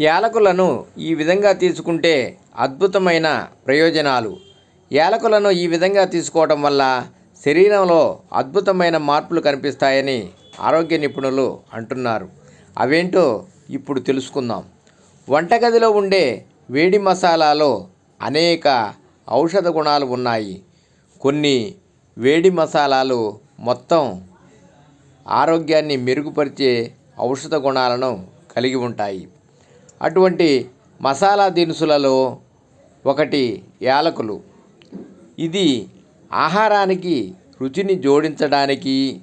యాలకులను ఈ విధంగా తీసుకుంటే అద్భుతమైన ప్రయోజనాలు. యాలకులను ఈ విధంగా తీసుకోవడం వల్ల శరీరంలో అద్భుతమైన మార్పులు కనిపిస్తాయని ఆరోగ్య నిపుణులు అంటున్నారు. అవేంటో ఇప్పుడు తెలుసుకుందాం. వంటగదిలో ఉండే వేడి మసాలాలో అనేక ఔషధ గుణాలు ఉన్నాయి. కొన్ని వేడి మసాలాలు మొత్తం ఆరోగ్యాన్ని మెరుగుపరిచే ఔషధ గుణాలను కలిగి ఉంటాయి. అటువంటి మసాలా దినుసులలో ఒకటి యాలకులు. ఇది ఆహారానికి రుచిని జోడించడానికి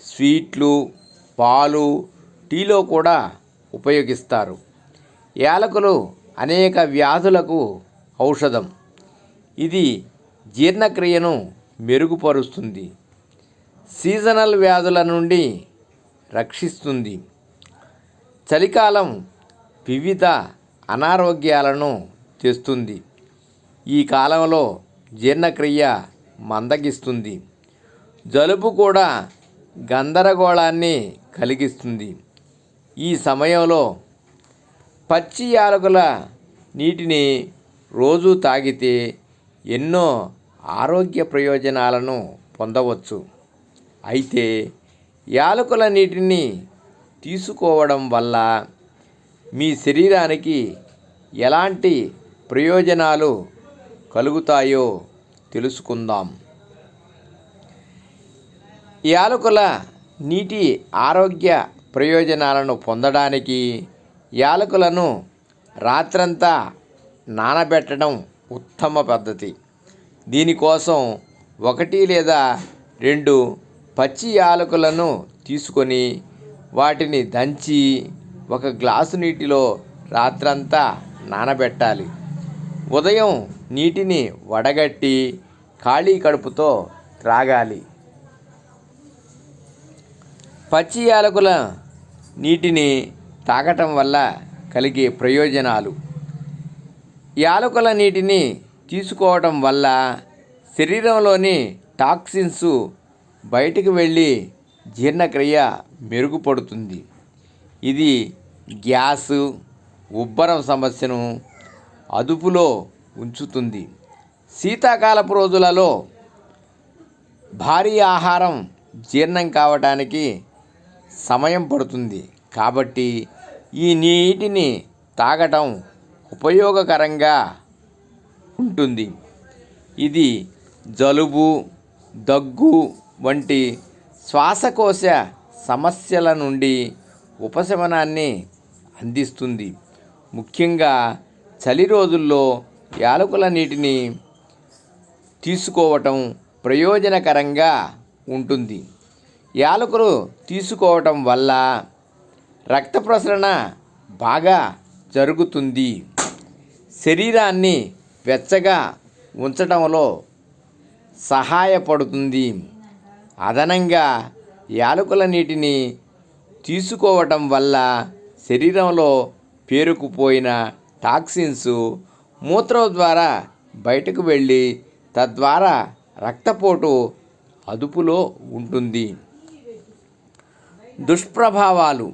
స్వీట్లు పాలు టీలో కూడా ఉపయోగిస్తారు. యాలకులు అనేక వ్యాధులకు ఔషధం. ఇది జీర్ణక్రియను మెరుగుపరుస్తుంది. సీజనల్ వ్యాధుల నుండి రక్షిస్తుంది. చలికాలం వివిధ అనారోగ్యాలను తెస్తుంది. ఈ కాలంలో జీర్ణక్రియ మందగిస్తుంది. జలుబు కూడా గందరగోళాన్ని కలిగిస్తుంది. ఈ సమయంలో పచ్చి యాలకుల నీటిని రోజు తాగితే ఎన్నో ఆరోగ్య ప్రయోజనాలను పొందవచ్చు. అయితే యాలకుల నీటిని తీసుకోవడం వల్ల మీ శరీరానికి ఎలాంటి ప్రయోజనాలు కలుగుతాయో తెలుసుకుందాం. యాలకుల నీటి ఆరోగ్య ప్రయోజనాలను పొందడానికి యాలకులను రాత్రంతా నానబెట్టడం ఉత్తమ పద్ధతి. దీనికోసం ఒకటి లేదా రెండు పచ్చి యాలకులను తీసుకొని వాటిని దంచి ఒక గ్లాసు నీటిలో రాత్రంతా నానబెట్టాలి. ఉదయం నీటిని వడగట్టి ఖాళీ కడుపుతో త్రాగాలి. పచ్చి యాలకుల నీటిని తాగటం వల్ల కలిగే ప్రయోజనాలు. యాలకుల నీటిని తీసుకోవటం వల్ల శరీరంలోని టాక్సిన్స్ బయటికి వెళ్ళి జీర్ణక్రియ మెరుగుపడుతుంది. ఇది గ్యాసు ఉబ్బరం సమస్యను అదుపులో ఉంచుతుంది. శీతాకాలపు రోజులలో భారీ ఆహారం జీర్ణం కావటానికి సమయం పడుతుంది. కాబట్టి ఈ నీటిని తాగటం ఉపయోగకరంగా ఉంటుంది. ఇది జలుబు దగ్గు వంటి శ్వాసకోశ సమస్యల నుండి ఉపశమనాన్ని అందిస్తుంది. ముఖ్యంగా చలి రోజుల్లో యాలకుల నీటిని తీసుకోవటం ప్రయోజనకరంగా ఉంటుంది. యాలకులు తీసుకోవటం వల్ల రక్త ప్రసరణ బాగా జరుగుతుంది. శరీరాన్ని వెచ్చగా ఉంచడంలో సహాయపడుతుంది. అదనంగా యాలకుల నీటిని తీసుకోవటం వల్ల శరీరంలో పేరుకుపోయిన టాక్సిన్స్ మూత్రం ద్వారా బయటకు వెళ్ళి తద్వారా రక్తపోటు అదుపులో ఉంటుంది. దుష్ప్రభావాలు.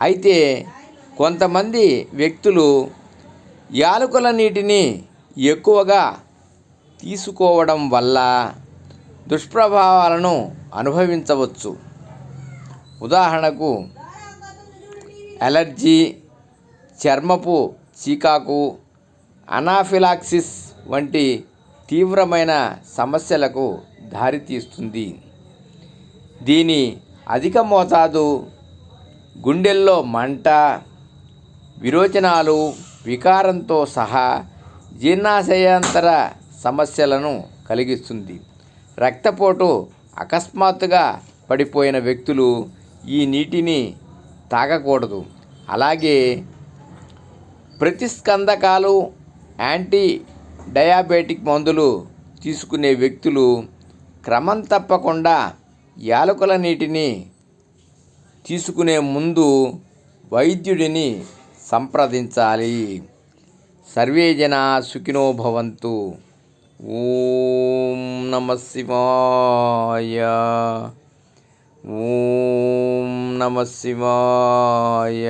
అయితే కొంతమంది వ్యక్తులు యాలకుల నీటిని ఎక్కువగా తీసుకోవడం వల్ల దుష్ప్రభావాలను అనుభవించవచ్చు. ఉదాహరణకు అలర్జీ చర్మపు చీకాకు అనాఫిలాక్సిస్ వంటి తీవ్రమైన సమస్యలకు దారితీస్తుంది. దీని అధిక మోతాదు గుండెల్లో మంట విరోచనాలు వికారంతో సహా జీర్ణాశయాంతర సమస్యలను కలిగిస్తుంది. రక్తపోటు అకస్మాత్తుగా పడిపోయిన వ్యక్తులు ఈ నీటిని తాగకూడదు. అలాగే ప్రతిస్కందకాలు యాంటీ డయాబెటిక్ మందులు తీసుకునే వ్యక్తులు క్రమం తప్పకుండా యాలకుల నీటిని తీసుకునే ముందు వైద్యుడిని సంప్రదించాలి. సర్వే జనా సుఖినో భవంతు ఓం నమ శివాయ. ఓం నమ శివాయ.